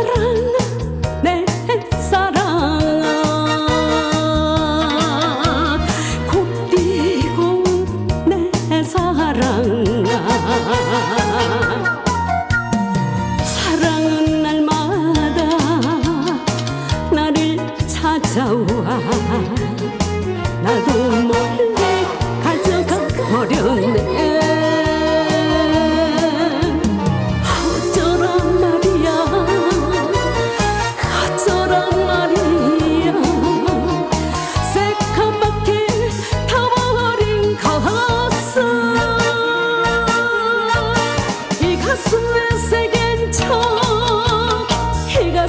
사랑아 내 사랑아. 곱디고 내 사랑아. 사랑은 날마다 나를 찾아와. 나도 몰래 가져가 버렸네.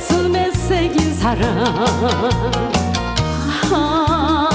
가슴에 새긴 사랑. 하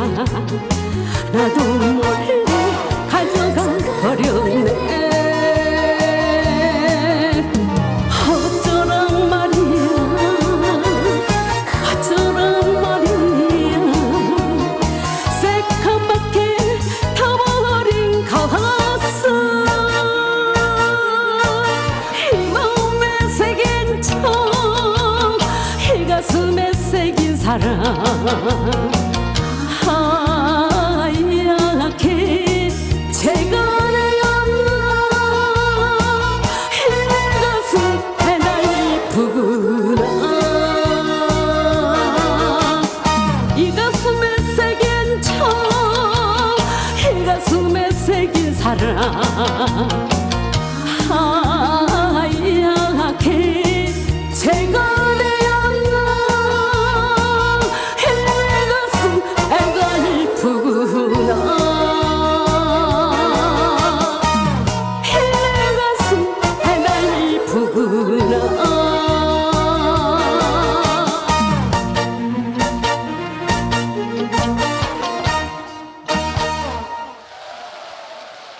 나도 몰래 가져가 버렸네. 어쩌란 말이야? 어쩌란 말이야? 새까맣게 타버린 가슴 이 마음에 새긴 척이 가슴에 새긴 사랑 하얗게 제가 내었나 이 가슴에 날푸구나 이 가슴에 새긴 척이 가슴에 새긴 사랑